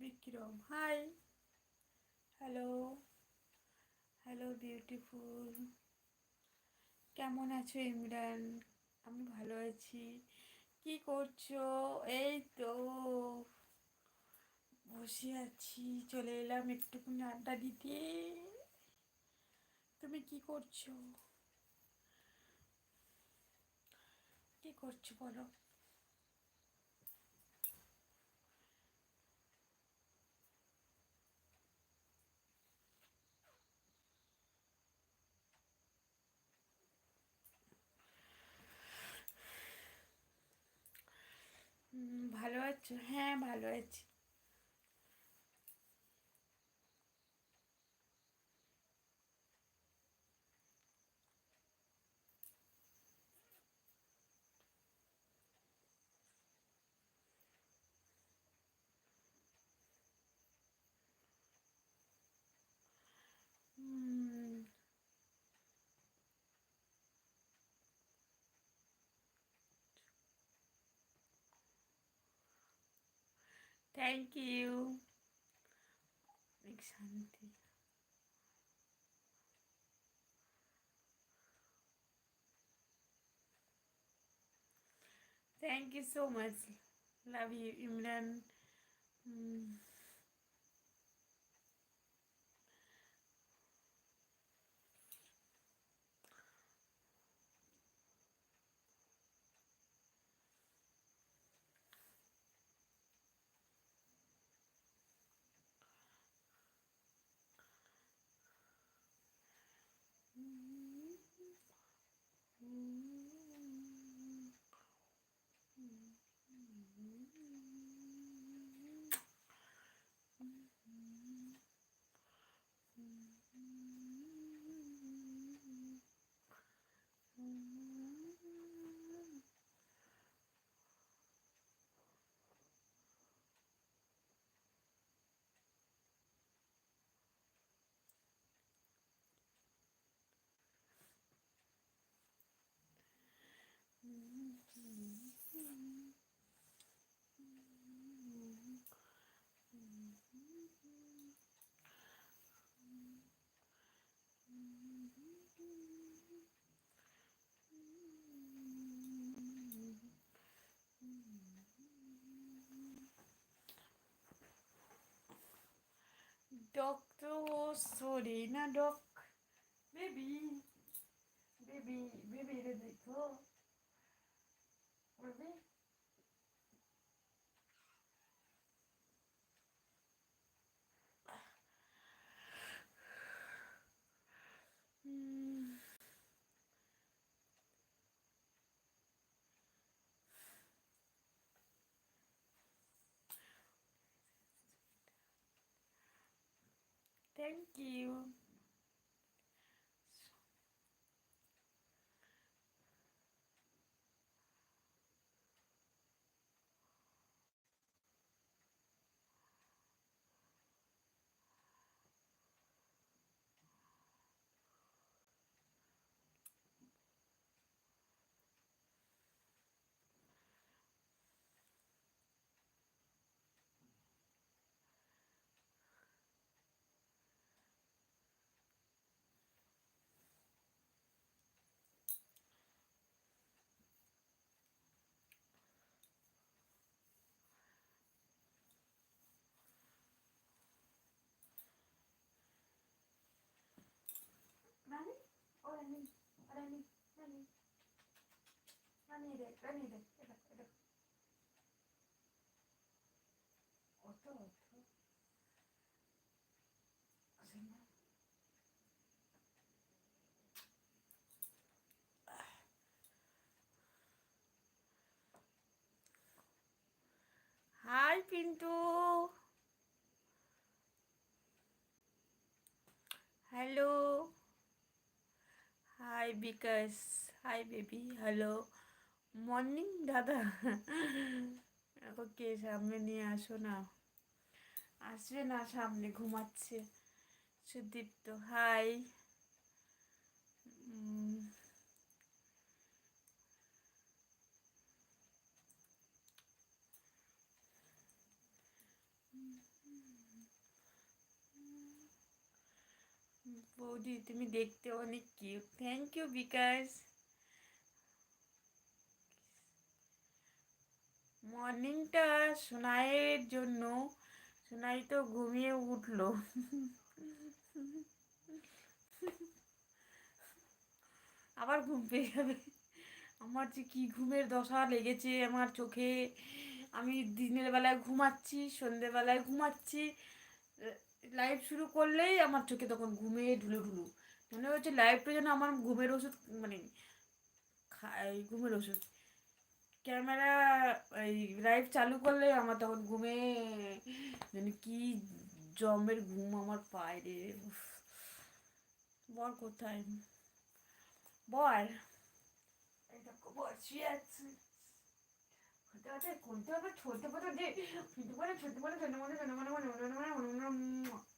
Vikram. Hi hello hello beautiful কেমন আছো, ইমরান? আমি ভালো আছি। কি করছ? এই তো, বসে আছি। চলে এলাম একটুখানি আড্ডা দিতে। তুমি কি করছ? কি করছ বলো ভালো আছো হ্যাঁ ভালো আছি। থ্যাংক ইউ অনেক শান্তি thank you so much love you Imran Doctor Sorina Doc. Baby. Baby. Baby, let it. Baby. Thank you. Hi Pintu hello hi Bikash hi baby hello morning, দাদা? ওকে সামনে নিয়ে আসো না? আসবে না, সামনে ঘুমাচ্ছে সুদীপ্ত। হাই বৌদি, তুমি দেখতে অনেক কিউট থ্যাংক ইউ বিকাশ মর্নিংটা সোনাইয়ের জন্য, সোনাই তো ঘুমিয়ে উঠল। আবার ঘুম পেয়ে যাবে। আমার যে কি ঘুমের দশা লেগেছে আমার চোখে। আমি দিনের বেলায় ঘুমাচ্ছি সন্ধেবেলায় ঘুমাচ্ছি। লাইভ শুরু করলেই আমার চোখে তখন ঘুমে ঢুলু ঢুলু। মনে হচ্ছে লাইভটা যেন আমার ঘুমের ওষুধ মানে খাই ঘুমের ওষুধ। ক্যামেরা এই লাইভ চালু করলে আমার তখন ঘুমে মানে কি জমের ঘুম আমার পায় রে। বর কোথায় বর বর শুয়ে আছে কোনটা ছোট যে ছোট বড় ছোট বড় ছোট বড় ছোট মনে মনে মনে মনে মনে মনে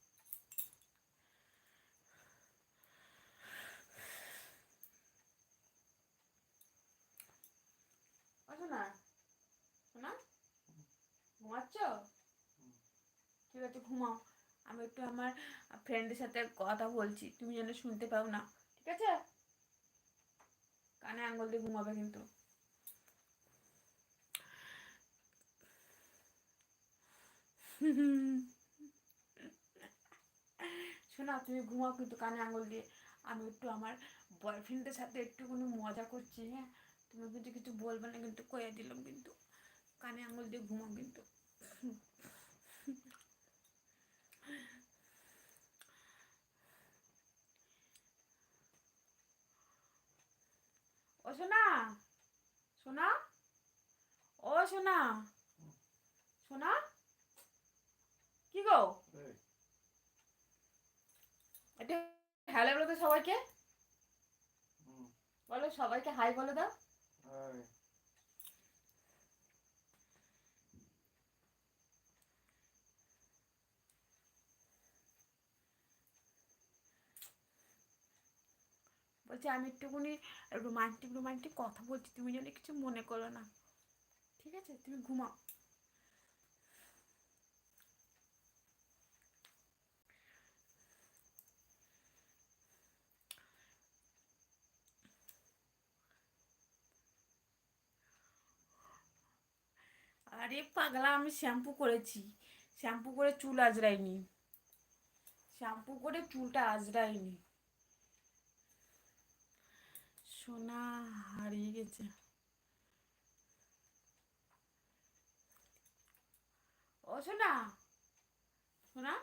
না? শোনা ঘুমাচ্ছ? ঠিক আছে, ঘুমাও। আমি একটু আমার ফ্রেন্ডের সাথে কথা বলছি, তুমি যেন শুনতে পাও না। ঠিক আছে? কানে আঙ্গুল দিয়ে ঘুমাবে কিন্তু। শোনা তুমি ঘুমাও কিন্তু কানে আঙুল দিয়ে। আমি একটু আমার বয়ফ্রেন্ডের সাথে একটু কোনো মজা করছি হ্যাঁ? তুমি কিন্তু কিছু বলবে না কিন্তু কয়ে দিলাম কিন্তু। কানে আঙুল দিয়ে ঘুমাও কিন্তু। ও সোনা সোনা ও সোনা সোনা কি গো? এটা হ্যালো বলো তো সবাইকে। বলো সবাইকে হাই বলে দাও। বলছি, আমি একটুখানি রোমান্টিক রোমান্টিক কথা বলছি, তুমি যেন কিছু মনে করো না। ঠিক আছে? তুমি ঘুমাও। আরে পাগলা, আমি শ্যাম্পু করেছি। শ্যাম্পু করে চুল আজরাইনি শ্যাম্পু করে চুলটা আজরাইনি সোনা হারিয়ে গেছে। ও সোনা সোনা?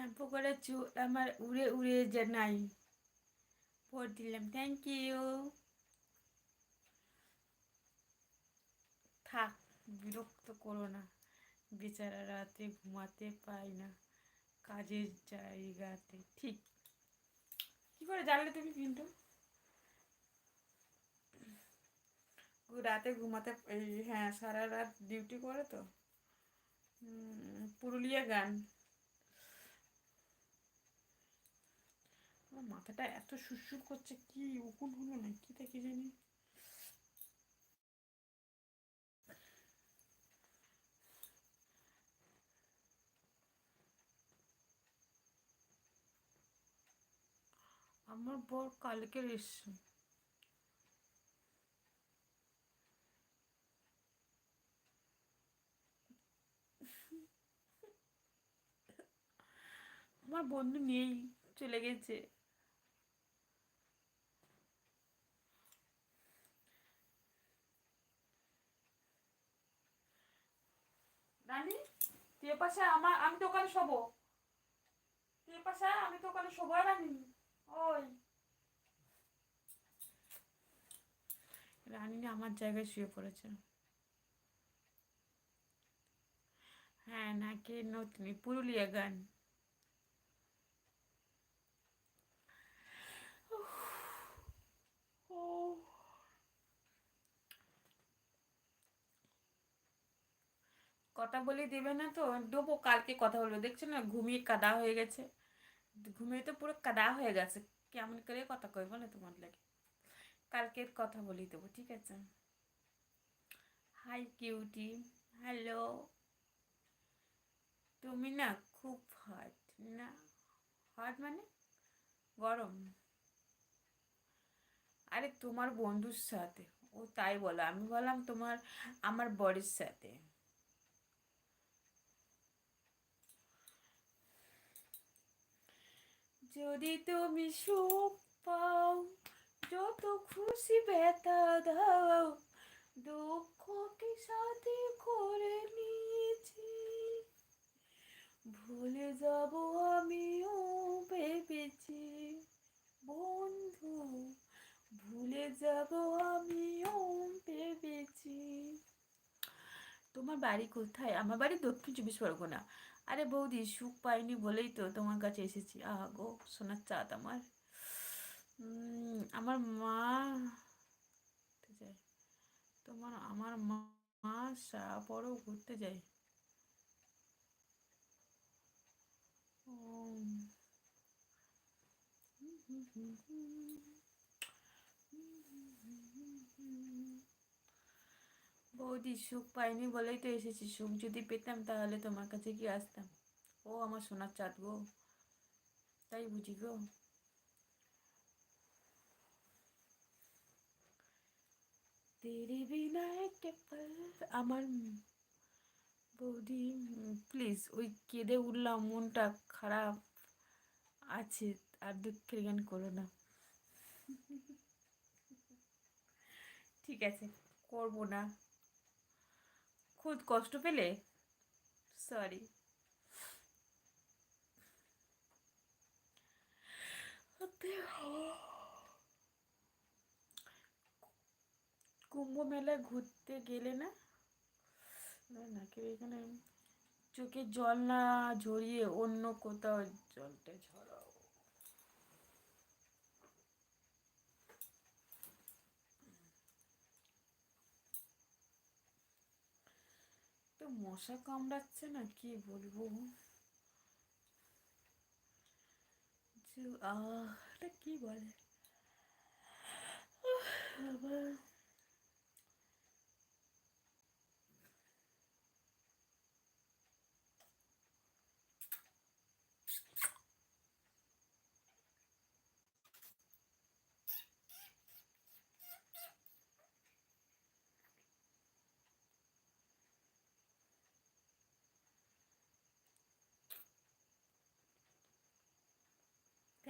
Shampoo করে চুল আমার উড়ে উড়ে যে নাই। ভোট দিলাম থ্যাংক ইউ থাক, বিরক্ত করো না। বেচারা রাতে ঘুমাতে পাই না, কাজের জায়গাতে, ঠিক। কি করে জানলে তুমি কিন্তু রাতে ঘুমাতে হ্যাঁ সারা রাত ডিউটি করে তো। পুরুলিয়া গান। আমার মাথাটা এত সুরসুর করছে, কি উকুন হলো না, কি থেকে জানি। আমার বর কালকে এসছে। আমার বন্ধু নেই, চলে গেছে। তুই পাশে আমার, আমি তো ওখানে শোবো। তুই পাশে আমি তো ওখানে শোবো রানি। ওই। রানী আমার জায়গায় শুয়ে পড়েছে। হ্যাঁ নাকি নতুন, পুরুলিয়া গান। ও। কথা বলে দেবে না তো, দেবো, কালকে কথা বলব। দেখছ না, ঘুমিয়ে কাদা হয়ে গেছে। ঘুমিয়ে তো পুরো কাদা হয়ে গেছে। কেমন করে কথা কই বলে তোমার লাগে? কালকের কথা বলি দেবো, ঠিক আছে? হাই কিউটি হ্যালো তুমি না খুব হট না? হট মানে? গরম। আরে তোমার বন্ধুর সাথে, ও তাই বলো। আমি বললাম তোমার, আমার বরের সাথে। যদি তুমি সুখ পাও, যত খুশি ব্যথা দাও, দুঃখকে সাথে করে নিয়েছি। ভুলে যাব আমিও ভেবেছি, বন্ধু, ভুলে যাব আমিও ভেবেছি। তোমার বাড়ি কোথায়? আমার বাড়ি দক্ষিণ চব্বিশ পরগনা। আরে বৌদি, সুখ পাইনি বলেই তো তোমার কাছে এসেছি। আহ গো, সোনার চাঁদ আমার। আমার মা তোমার, আমার মা পরও ঘুরতে যায়। ও বৌদি, সুখ পাইনি বলেই তো এসেছি। সুখ যদি পেতাম তাহলে তোমার কাছে কি আসতাম। ও আমার সোনার চাঁদ গো। তাই বুঝি গো। আমার বৌদি, প্লিজ ওই কেঁদে উঠলাম, মনটা খারাপ আছে, আর দুঃখের গান করো না। ঠিক আছে, করব না। খুব কষ্ট পেলে? সরি কুম্ভ মেলায় ঘুরতে গেলে না? নাকি এখানে চোখে জল না ঝরিয়ে অন্য কোথাও জলটা ঝরাও তো মশা কামড়াচ্ছে না? কি বলব? এটা কি বলে? আহ,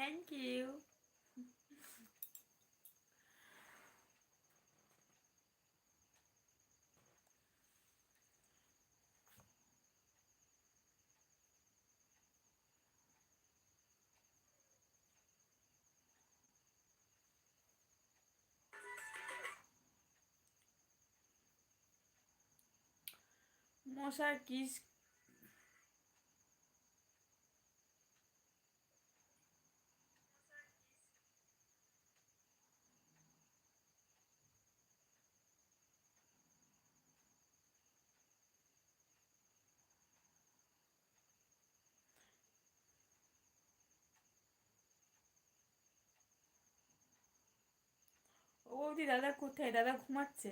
আবার থ্যাংক ইউ মশার বৌদি দাদা কোথায়? দাদা ঘুমাচ্ছে?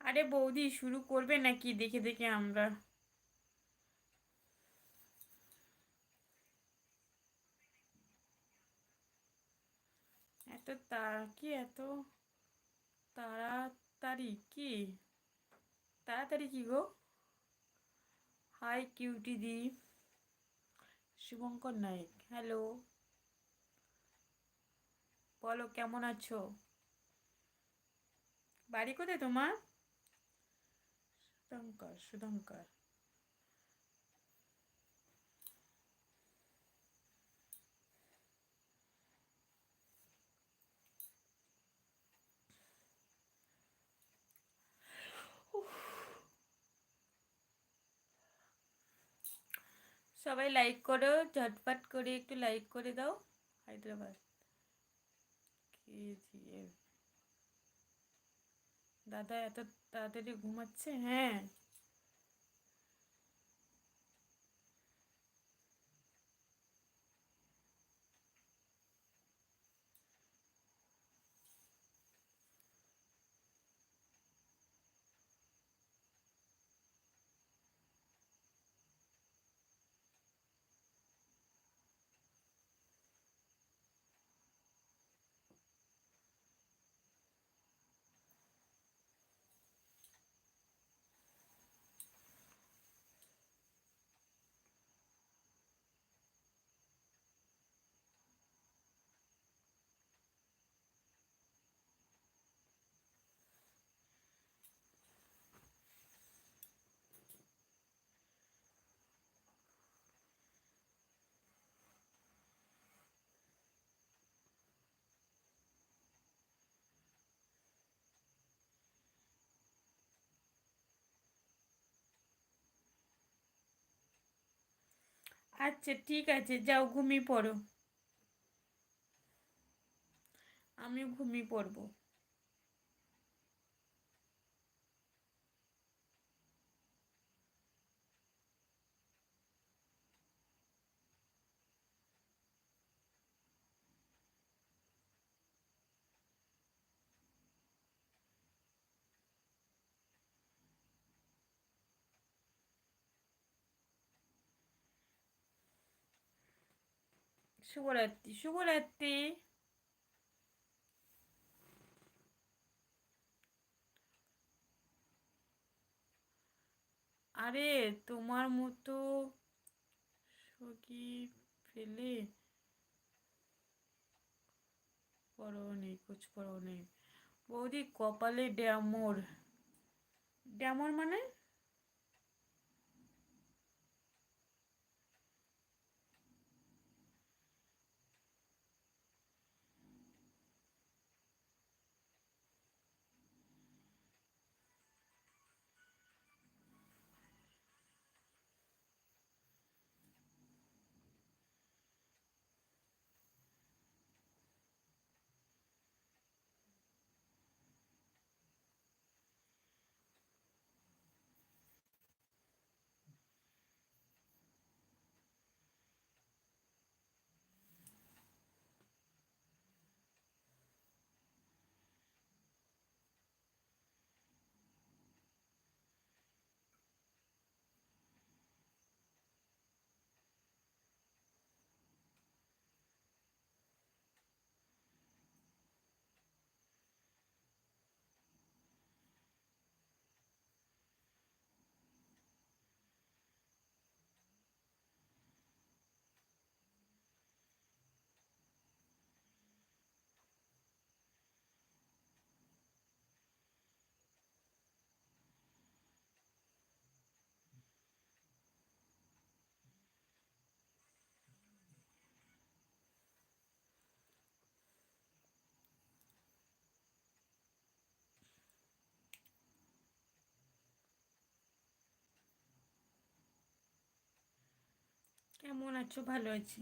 আরে বৌদি শুরু করবে নাকি? দেখে দেখে আমরা এত তার কি এত তাড়াতাড়ি কি তাড়াতাড়ি কি গো হাই কিউটি দি শুভঙ্কর নায়ক হ্যালো বলো কেমন আছো বাড়ি কোথায় তোমার সুধঙ্কর সুধঙ্কর সবাই লাইক করো, ঝটপট করে একটু লাইক করে দাও। হায়দ্রাবাদ। কেজিএফ। দাদা এত তাড়াতাড়ি ঘুমাচ্ছে? হ্যাঁ। আচ্ছা ঠিক আছে যাও ঘুমিয়ে পড়ো। আমিও ঘুমিয়ে পড়ব। শুভরাত্রি শুভরাত্রি আরে, তোমার মতো সখী ফেলে পরও নেই কুচ নেই। বৌদি কপালে ড্যামর। ড্যামর মানে? কেমন আছো? ভালো আছি।